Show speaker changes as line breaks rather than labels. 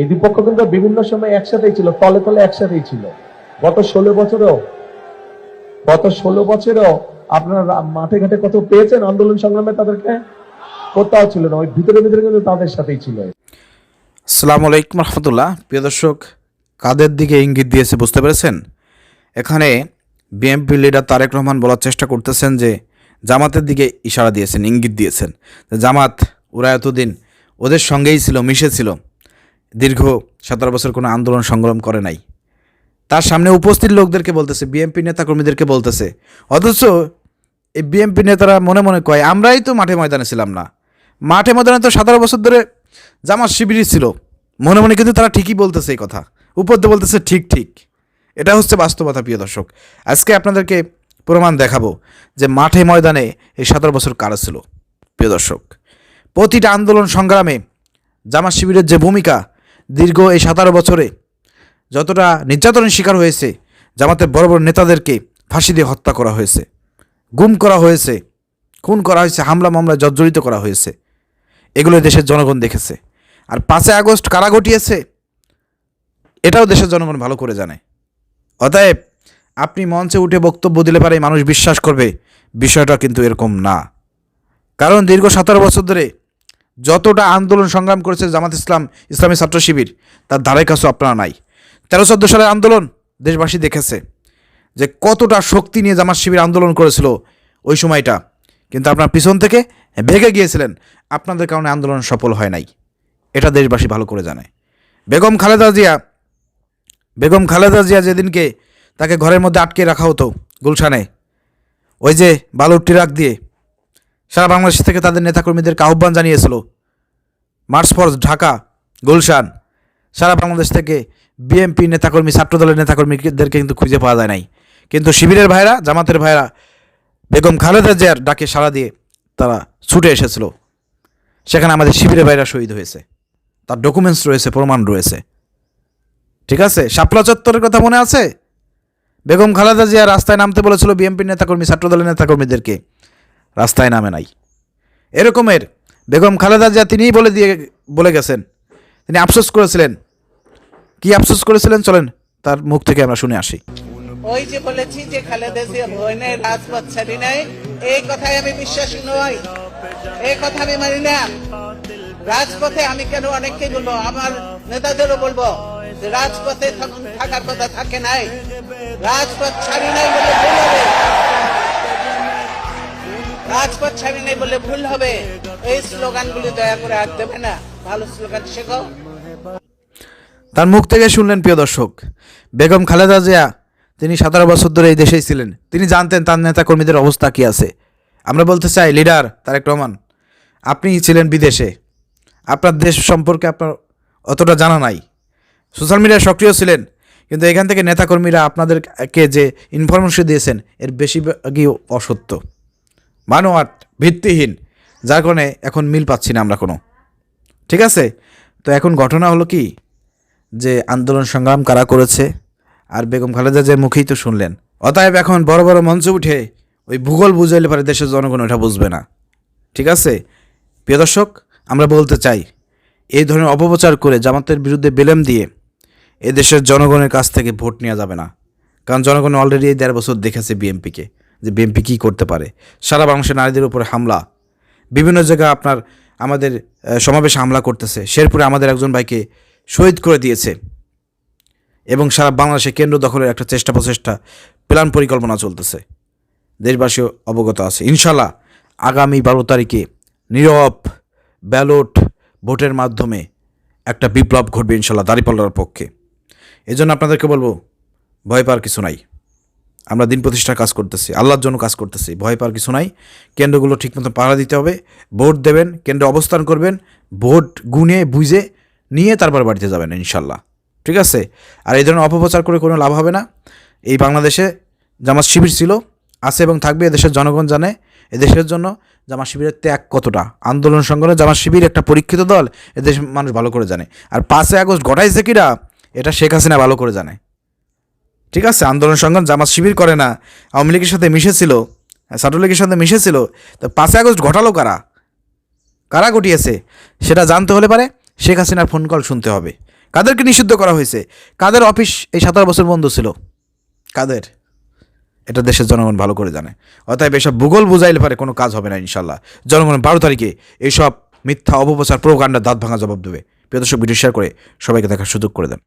এই দুই পক্ষ কিন্তু বিভিন্ন সময় একসাথেই ছিল, তলে তলে একসাথেই ছিল। গত ষোলো বছরেও, গত ষোলো বছরেও আপনারা মাঠে ঘাটে কত পেয়েছেন আন্দোলন সংগ্রামে তাদেরকে? কোথাও ছিল না, ওই ভিতরে ভিতরে কিন্তু তাদের সাথেই ছিল।
আসসালামু আলাইকুম রহমতুল্লাহ। প্রিয় দর্শক, কাদের দিকে ইঙ্গিত দিয়েছে বুঝতে পেরেছেন? এখানে বিএমপি লিডার তারেক রহমান বলার চেষ্টা করতেছেন যে, জামাতের দিকে ইশারা দিয়েছেন, ইঙ্গিত দিয়েছেন। জামাত ওরা এতদিন ওদের সঙ্গেই ছিল মিশেছিল দীর্ঘ সতেরো বছর কোনো আন্দোলন সংগ্রাম করে নাই। তার সামনে উপস্থিত লোকদেরকে বলতেছে বিএনপি নেতাকর্মীদেরকে বলতেছে, অথচ এই বিএনপি নেতারা মনে মনে কয়, আমরাই তো মাঠে ময়দানে ছিলাম না। মাঠে ময়দানে তো সতেরো বছর ধরে জামাত শিবিরই ছিল। মনে মনে কিন্তু তারা ঠিকই বলতেছে এই কথা। উপর দিয়ে বলতেছে, ঠিক ঠিক। এটা হচ্ছে বাস্তবতা, প্রিয় দর্শক। আজকে আপনাদেরকে প্রমাণ দেখাবো যে মাঠে ময়দানে এই সতেরো বছর কারা ছিল, প্রিয় দর্শক। প্রতিটা আন্দোলন সংগ্রামে জামাত শিবিরের যে ভূমিকা দীর্ঘ এই সতেরো বছরে যতটা নির্যাতনের শিকার হয়েছে, জামাতের বড় বড় নেতাদেরকে ফাঁসি দিয়ে হত্যা করা হয়েছে। গুম করা হয়েছে, খুন করা হয়েছে, হামলা মামলায় জর্জরিত করা হয়েছে। এগুলো দেশের জনগণ দেখেছে। আর পাঁচই আগস্ট কারা ঘটিয়েছে, এটাও দেশের জনগণ ভালো করে জানে। অতএব আপনি মঞ্চে উঠে বক্তব্য দিলে পারে মানুষ বিশ্বাস করবে, বিষয়টা কিন্তু এরকম না। কারণ দীর্ঘ সতেরো বছর ধরে যতটা আন্দোলন সংগ্রাম করেছে জামাত ইসলাম, ইসলামী ছাত্র শিবির, তার ধারে কাছেও আপনারা নাই। তেরো চোদ্দ সালের আন্দোলন দেশবাসী দেখেছে যে কতটা শক্তি নিয়ে জামাত শিবির আন্দোলন করেছিল ওই সময়টা। কিন্তু আপনার পিছন থেকে ভেগে গিয়েছিলেন, আপনাদের কারণে আন্দোলন সফল হয় নাই। এটা দেশবাসী ভালো করে জানে। বেগম খালেদা জিয়া, বেগম খালেদা জিয়া যেদিনকে তাকে ঘরের মধ্যে আটকে রাখা হতো গুলশানে, ওই যে বালুর ট্রাক দিয়ে সারা বাংলাদেশ থেকে তাদের নেতাকর্মীদেরকে আহ্বান জানিয়েছিল। March for Dhaka, Gulshan. সারা বাংলাদেশ থেকে বিএমপি নেতাকর্মী, ছাত্রদলের নেতাকর্মীদেরকে কিন্তু খুঁজে পাওয়া যায় নাই। কিন্তু শিবিরের ভাইরা, জামাতের ভাইরা, বেগম খালেদা জিয়ার ডাকে সাড়া দিয়ে তারা ছুটে এসেছিল। সেখানে আমাদের শিবিরের ভাইরা শহীদ হয়েছে। তার ডকুমেন্টস রয়েছে, প্রমাণ রয়েছে। ঠিক আছে? শাপলা চত্বরের কথা মনে আছে? বেগম খালেদা জিয়া রাস্তায় নামতে বলেছিল বিএনপি নেতাকর্মী, ছাত্রদলের নেতাকর্মীদেরকে। রাস্তায় নামে নাই। এরকমের বেগম খালেদা জিয়া তিনিই বলে দিয়ে, বলে গেছেন। তিনি আফসোস করেছিলেন। কি আফসোস করেছিলেন? চলেন তার মুখ থেকে আমরা শুনে আসি।
ওই যে বলেছি যে খালেদা জিয়া ভয় নেই রাজপথ ছাড়ি নাই, এই কথায় আমি বিশ্বাসী নই। এই কথা আমি মানি না। রাজপথে আমি কেন অনেককে বলব? আমার নেতাদেরও বলব রাজপথে থাকার কথা থাকে নাই। রাজপথ ছাড়ি নাই বলে রাজপথ ছাড়ি নাই বলে ভুল হবে। এই স্লোগানগুলি দয়া করে আর দেবে না। ভালো স্লোগান শেখো
তার মুখ থেকে শুনলেন, প্রিয় দর্শক, বেগম খালেদা জিয়া, তিনি সতেরো বছর ধরে এই দেশেই ছিলেন। তিনি জানতেন তার নেতাকর্মীদের অবস্থা কী আছে। আমরা বলতে চাই, লিডার তারেক রহমান, আপনি ছিলেন বিদেশে। আপনার দেশ সম্পর্কে আপনার অতটা জানা নাই। সোশ্যাল মিডিয়ায় সক্রিয় ছিলেন, কিন্তু এখান থেকে নেতাকর্মীরা আপনাদেরকে যে ইনফরমেশন দিয়েছেন, এর বেশিরভাগই অসত্য। মানোয়াট ভিত্তিহীন, যার কারণে এখন মিল পাচ্ছি না আমরা কোনো। ঠিক আছে? তো এখন ঘটনা হলো কি? যে আন্দোলন সংগ্রাম কারা করেছে? আর বেগম খালেদা যে মুখেই তো শুনলেন। অতএব এখন বড় বড় মঞ্চে উঠে ওই ভূগোল বুঝাইলে পারে দেশের জনগণ ওটা বুঝবে না। ঠিক আছে? প্রিয় দর্শক, আমরা বলতে চাই, এই ধরনের অপপ্রচার করে জামাতের বিরুদ্ধে বেলেম দিয়ে এ দেশের জনগণের কাছ থেকে ভোট নেওয়া যাবে না। কারণ জনগণ অলরেডি এই দেড় বছর দেখেছে বিএমপিকে যে বিএমপি কী করতে পারে। সারা বাংলাদেশের নারীদের উপরে হামলা। বিভিন্ন জায়গায় আপনার আমাদের সমাবেশে হামলা করতেছে। শেরপুরে আমাদের একজন ভাইকে শহীদ করে দিয়েছে। এবং সারা বাংলাদেশে কেন্দ্র দখলের একটা চেষ্টা প্রচেষ্টা, প্ল্যান পরিকল্পনা চলতেছে। দেশবাসী অবগত আছে। ইনশাল্লাহ আগামী বারো তারিখে নীরব ব্যালট ভোটের মাধ্যমে একটা বিপ্লব ঘটবে ইনশাল্লাহ দাঁড়িপাল্লার পক্ষে। এজন্য আপনাদেরকে বলব, ভয় পাওয়ার কিছু নাই। আমরা দিন প্রতিষ্ঠার কাজ করতেছি, আল্লাহর জন্য কাজ করতেছি, ভয় পাওয়ার কিছু নাই। কেন্দ্রগুলো ঠিকমতো পাহারা দিতে হবে, ভোট দেবেন, কেন্দ্রে অবস্থান করবেন, ভোট গুনে, বুঝে নিয়ে তারপর বাড়িতে যাবেন ইনশাল্লাহ। ঠিক আছে? আর এই ধরনের অপপ্রচার করে কোনো লাভ হবে না। এই বাংলাদেশে জামাত শিবির ছিল, আছে এবং থাকবে এদেশের জনগণ জানে। এদেশের জন্য জামাত শিবিরের ত্যাগ কতটা? আন্দোলন সংগ্রামে জামাত শিবির একটা পরীক্ষিত দল এদেশের মানুষ ভালো করে জানে। আর পাঁচই আগস্ট ঘটাইছে কিরা? এটা শেখ হাসিনা ভালো করে জানে। ঠিক আছে, আন্দোলন সংগ্রাম জামাত শিবির করে না, আওয়ামী লীগের সাথে মিশেছিল, ছাত্রলীগের সাথে মিশেছিল, তো পাঁচই আগস্ট ঘটালো কারা? কারা ঘটিয়েছে? সেটা জানতে হলে পারে, শেখ হাসিনার ফোন কল শুনতে হবে। কাদেরকে নিষিদ্ধ করা হয়েছে? কাদের অফিস এই সতেরো বছর বন্ধ ছিল? কাদের? এটা দেশের জনগণ ভালো করে জানে। অতএব এসব ভূগোল বুঝাইলে পারে কোনো কাজ হবে না, ইনশাল্লাহ। জনগণ বারো তারিখে এইসব মিথ্যা অপপ্রচার প্রোকাণ্ডার দাঁত ভাঙা জবাব দেবে। প্রিয় দর্শক ভিডিও শেয়ার করে সবাইকে দেখার সুযোগ করে দেন।